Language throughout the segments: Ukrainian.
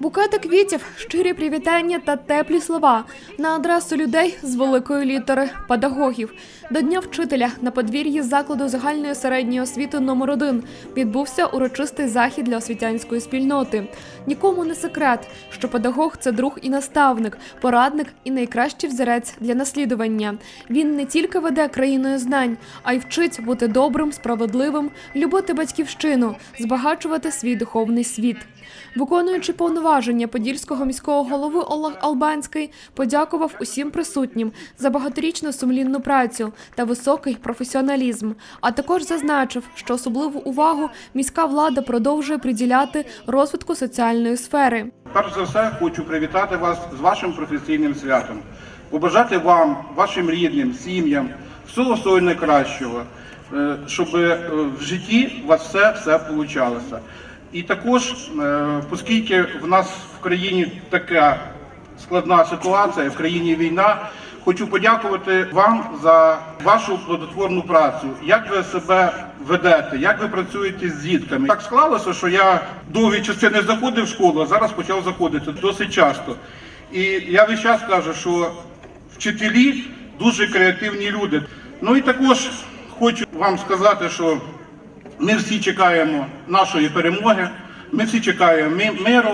Букети квітів, щирі привітання та теплі слова на адресу людей з великої літери педагогів. До Дня вчителя на подвір'ї закладу загальної середньої освіти номер 1 відбувся урочистий захід для освітянської спільноти. Нікому не секрет, що педагог це друг і наставник, порадник і найкращий взірець для наслідування. Він не тільки веде країною знань, а й вчить бути добрим, справедливим, любити батьківщину, збагачувати свій духовний світ. Виконуючи повноваження подільського міського голови Олег Албанський подякував усім присутнім за багаторічну сумлінну працю та високий професіоналізм. А також зазначив, що особливу увагу міська влада продовжує приділяти розвитку соціальної сфери. Перш за все, хочу привітати вас з вашим професійним святом, побажати вам, вашим рідним, сім'ям, всього всього найкращого, е, щоб е, в житті у вас все все получалося. І також, е, оскільки в нас в країні така складна ситуація, в країні війна, хочу подякувати вам за вашу плодотворну працю. Як ви себе ведете, як ви працюєте з дітками? Так склалося, що я довгі часи не заходив в школу, а зараз почав заходити досить часто. І я весь час кажу, що вчителі дуже креативні люди. Ну і також хочу вам сказати, що ми всі чекаємо нашої перемоги, ми всі чекаємо миру.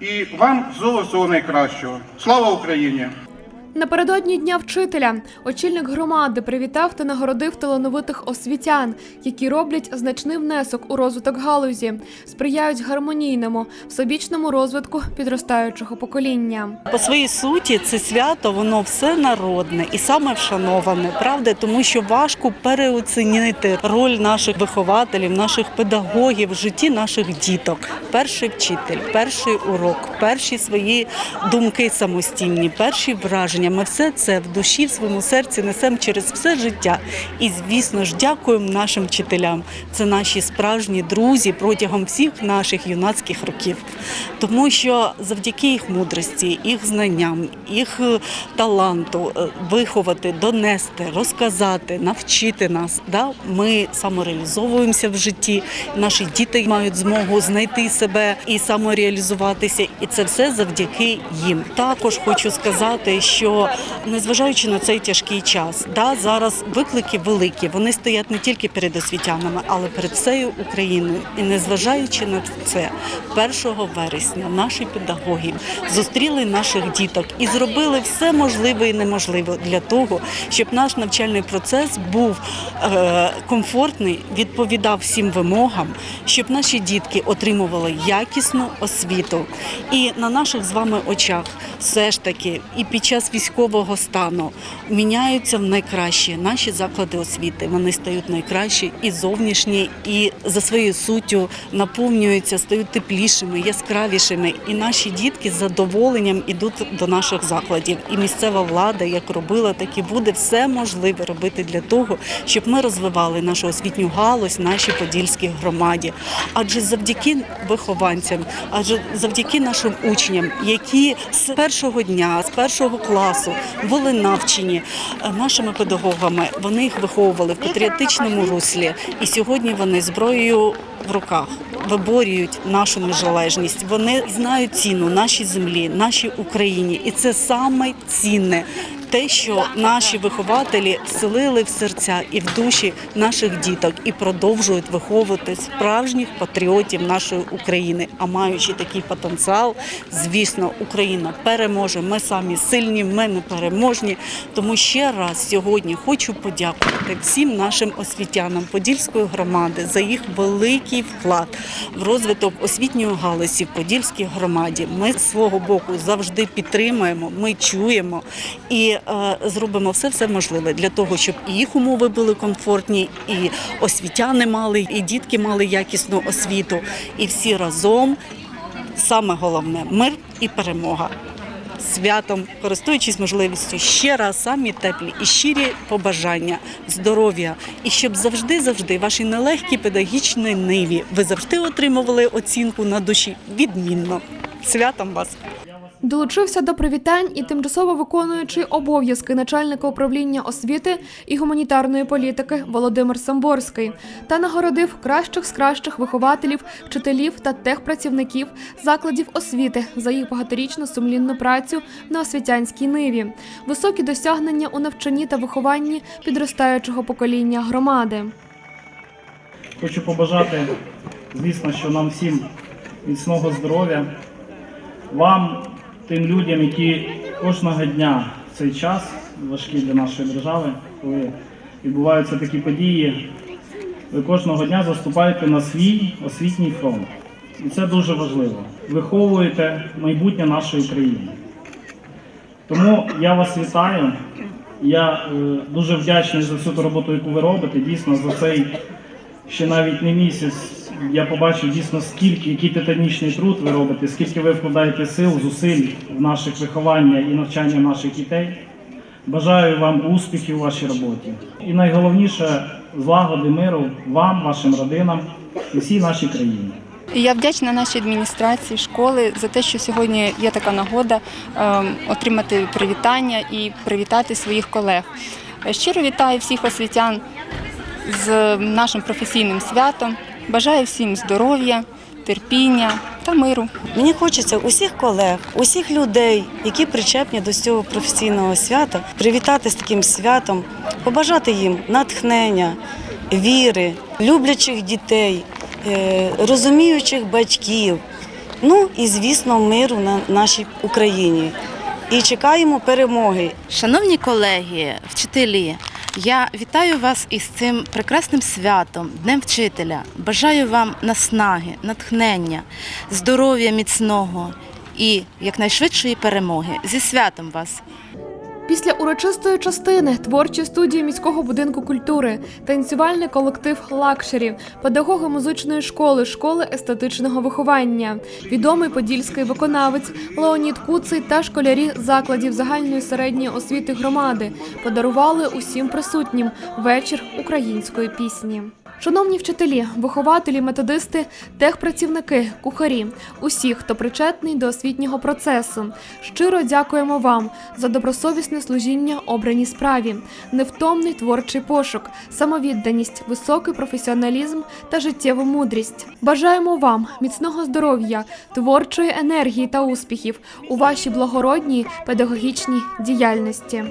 І вам всього всього найкращого. Слава Україні! Напередодні дня вчителя очільник громади привітав та нагородив талановитих освітян, які роблять значний внесок у розвиток галузі, сприяють гармонійному, всебічному розвитку підростаючого покоління. По своїй суті, це свято воно все народне і саме вшановане, правда, тому що важко переоцінити роль наших вихователів, наших педагогів в житті наших діток. Перший вчитель, перший урок, перші свої думки самостійні, перші враження. Ми все це в душі, в своєму серці несемо через все життя. І звісно ж, дякуємо нашим вчителям. Це наші справжні друзі протягом всіх наших юнацьких років. Тому що завдяки їх мудрості, їх знанням, їх е, таланту е, виховати, донести, розказати, навчити нас. Да? Ми самореалізовуємося в житті. Наші діти мають змогу знайти себе і самореалізуватися. І це все завдяки їм. Також хочу сказати, що незважаючи на цей тяжкий час, да, зараз виклики великі. Вони стоять не тільки перед освітянами, але перед всією Україною. І незважаючи на це, 1 вересня наші педагоги зустріли наших діток і зробили все можливе і неможливе для того, щоб наш навчальний процес був е, комфортний, відповідав всім вимогам, щоб наші дітки отримували якісну освіту. І на наших з вами очах все ж таки і під час військового стану міняються в найкращі наші заклади освіти. Вони стають найкращі і зовнішні, і за своєю суттю наповнюються, стають теплішими, яскравішими. І наші дітки з задоволенням ідуть до наших закладів. І місцева влада, як робила, так і буде все можливе робити для того, щоб ми розвивали нашу освітню галузь, в нашій подільській громаді. Адже завдяки вихованцям, адже завдяки нашим учням, які з першого дня, з першого класу були навчені. Е, нашими педагогами, вони їх виховували в патріотичному руслі, і сьогодні вони зброєю в руках. Виборюють нашу незалежність. Вони знають ціну нашій землі, нашій Україні, і це саме цінне. Те, що наші вихователі вселили в серця і в душі наших діток і продовжують виховувати справжніх патріотів нашої України. А маючи такий потенціал, звісно, Україна переможе. Ми самі сильні, ми непереможні. Тому ще раз сьогодні хочу подякувати всім нашим освітянам Подільської громади за їх великий вклад в розвиток освітньої галузі в Подільській громаді. Ми з свого боку завжди підтримуємо, ми чуємо і зробимо все все можливе для того, щоб і їх умови були комфортні, і освітяни мали, і дітки мали якісну освіту. І всі разом саме головне мир і перемога. Святом, користуючись можливістю, ще раз самі теплі і щирі побажання, здоров'я, і щоб завжди, завжди, вашій нелегкій педагогічній ниві ви завжди отримували оцінку на душі відмінно. Святом вас! Долучився до привітань і тимчасово виконуючий обов'язки начальника управління освіти і гуманітарної політики Володимир Самборський та нагородив кращих з кращих вихователів, вчителів та техпрацівників закладів освіти за їх багаторічну сумлінну працю на освітянській ниві, високі досягнення у навчанні та вихованні підростаючого покоління громади. Хочу побажати, звісно, що нам всім міцного здоров'я, вам, тим людям, які кожного дня в цей час, важкий для нашої держави, коли відбуваються такі події, ви кожного дня заступаєте на свій освітній фронт. І це дуже важливо. Виховуєте майбутнє нашої країни. Тому я вас вітаю. Я е, дуже вдячний за всю ту роботу, яку ви робите. Дійсно, за цей ще навіть не місяць. Я побачив дійсно скільки, який титанічний труд ви робите, скільки ви вкладаєте сил, зусиль в наших виховання і навчання наших дітей. Бажаю вам успіхів у вашій роботі. І найголовніше злагоди миру вам, вашим родинам і всій нашій країні. Я вдячна нашій адміністрації школи за те, що сьогодні є така нагода ем, отримати привітання і привітати своїх колег. Щиро вітаю всіх освітян з нашим професійним святом. Бажаю всім здоров'я, терпіння та миру. Мені хочеться усіх колег, усіх людей, які причепні до цього професійного свята, привітати з таким святом, побажати їм натхнення, віри, люблячих дітей, е, розуміючих батьків. Ну і звісно, миру на нашій Україні. І чекаємо перемоги. Шановні колеги, вчителі, я вітаю вас із цим прекрасним святом, Днем вчителя. Бажаю вам наснаги, натхнення, здоров'я міцного і якнайшвидшої перемоги. Зі святом вас! Після урочистої частини творчі студії міського будинку культури, танцювальний колектив Лакшері, педагоги музичної школи, школи естетичного виховання, відомий подільський виконавець Леонід Куций та школярі закладів загальної середньої освіти громади подарували усім присутнім вечір української пісні. Шановні вчителі, вихователі, методисти, техпрацівники, кухарі, усі, хто причетний до освітнього процесу, щиро дякуємо вам за добросовісне служіння обраній справі, невтомний творчий пошук, самовідданість, високий професіоналізм та життєву мудрість. Бажаємо вам міцного здоров'я, творчої енергії та успіхів у вашій благородній педагогічній діяльності.